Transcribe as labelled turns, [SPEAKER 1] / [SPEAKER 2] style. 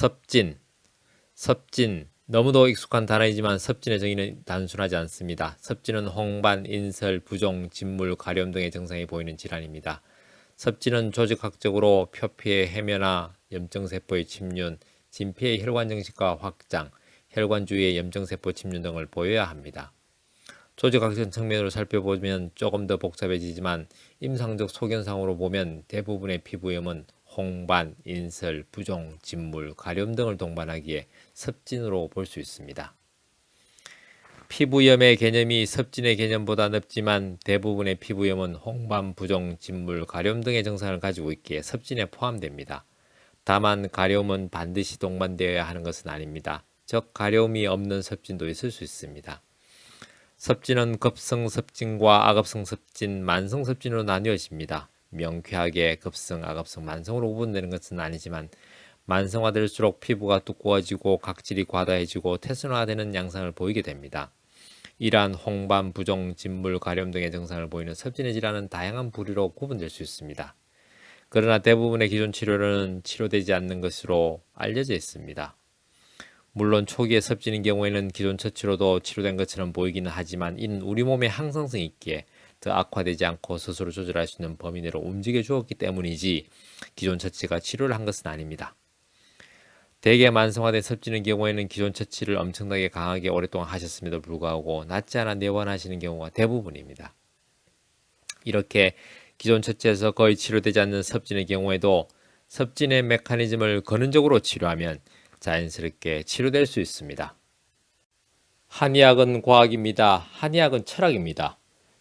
[SPEAKER 1] 섭진, 섭진, 너무도 익숙한 단어이지만 섭진의 정의는 단순하지 않습니다. 섭진은 홍반, 인설, 부종, 진물, 가려움 등의 증상이 보이는 질환입니다. 섭진은 조직학적으로 표피의 해면화, 염증세포의 침륜, 진피의 혈관 정식과 확장, 혈관 주위의 염증세포 침륜 등을 보여야 합니다. 조직학적 측면으로 살펴보면 조금 더 복잡해지지만 임상적 소견상으로 보면 대부분의 피부염은 홍반, 인설, 부종, 진물, 가려움 등을 동반하기에 섭진으로 볼 수 있습니다. 피부염의 개념이 섭진의 개념보다 넓지만 대부분의 피부염은 홍반, 부종, 진물, 가려움 등의 증상을 가지고 있기에 섭진에 포함됩니다. 다만 가려움은 반드시 동반되어야 하는 것은 아닙니다. 즉 가려움이 없는 섭진도 있을 수 있습니다. 섭진은 급성 섭진과 악업성 섭진, 만성 섭진으로 나뉘어집니다. 명쾌하게 급성, 악업성, 만성으로 구분되는 것은 아니지만 만성화될수록 피부가 두꺼워지고 각질이 과다해지고 태순화되는 양상을 보이게 됩니다. 이러한 홍반, 부종, 진물, 가려움 등의 증상을 보이는 섭진의 질환은 다양한 부류로 구분될 수 있습니다. 그러나 대부분의 기존 치료는 치료되지 않는 것으로 알려져 있습니다. 물론 초기에 섭진인 경우에는 기존 처치로도 치료된 것처럼 보이기는 하지만 이는 우리 몸에 항상성이 있기에 더 악화되지 않고 스스로 조절할 수 있는 범위 내로 움직여 주었기 때문이지 기존 처치가 치료를 한 것은 아닙니다. 대개 만성화된 섭진의 경우에는 기존 처치를 엄청나게 강하게 오랫동안 하셨음에도 불구하고 낫지 않아 내원하시는 경우가 대부분입니다. 이렇게 기존 처치에서 거의 치료되지 않는 섭진의 경우에도 섭진의 메커니즘을 근원적으로 치료하면 자연스럽게 치료될 수 있습니다. 한의학은 과학입니다. 한의학은 철학입니다.